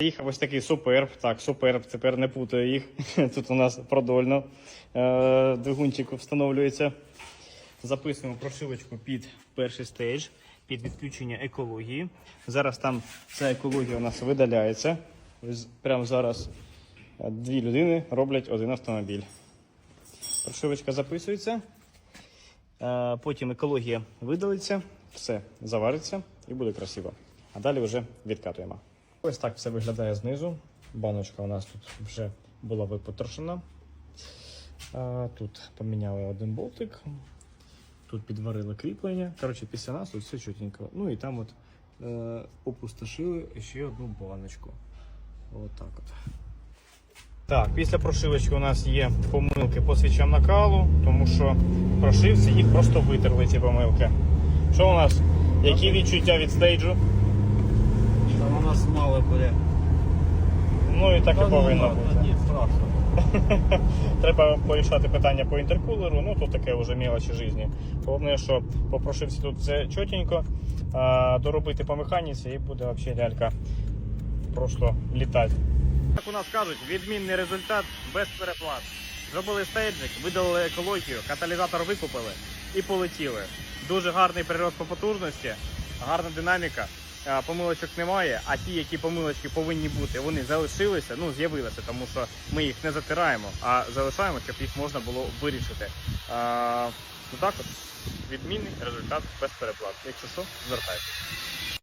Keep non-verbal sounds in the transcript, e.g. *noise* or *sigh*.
Їхав ось такий суперб. Так, суперб, тепер не путаю їх. *laughs* Тут у нас продольно е, двигунчик встановлюється. Записуємо прошивочку під перший стейдж, під відключення екології. Зараз там ця екологія у нас видаляється. Прямо зараз е, дві людини роблять один автомобіль. Прошивочка записується. Е, Потім екологія видалиться, все завариться і буде красиво. А далі вже відкатуємо. Ось так все виглядає знизу. Баночка у нас тут вже була випотрошена. Тут поміняли один болтик. Тут підварили кріплення. Коротше, після нас тут все чутенько. Ну і там от е, опустошили ще одну баночку. От от. Так, після прошивочки у нас є помилки по свічам накалу, тому що прошивці їх просто витерли ці помилки. Що у нас? Які відчуття від стейджу? Нас мало буде. Ну і так і повинно ну, бути. Ні, страшно. *laughs* Треба порішати питання по інтеркулеру, ну то таке вже мелочі житті. Головне, що по прошивці тут все чотенько, а доробити по механіці і буде взагалі лялька просто літати. Як у нас кажуть, відмінний результат без переплат. Зробили стейджик, видалили екологію, каталізатор викупили і полетіли. Дуже гарний прирост по потужності, гарна динаміка. Помилочок немає, а ті, які помилочки повинні бути, вони залишилися, ну з'явилися, тому що ми їх не затираємо, а залишаємо, щоб їх можна було вирішити. Ну так от, відмінний результат без переплат. Якщо що, звертайтеся.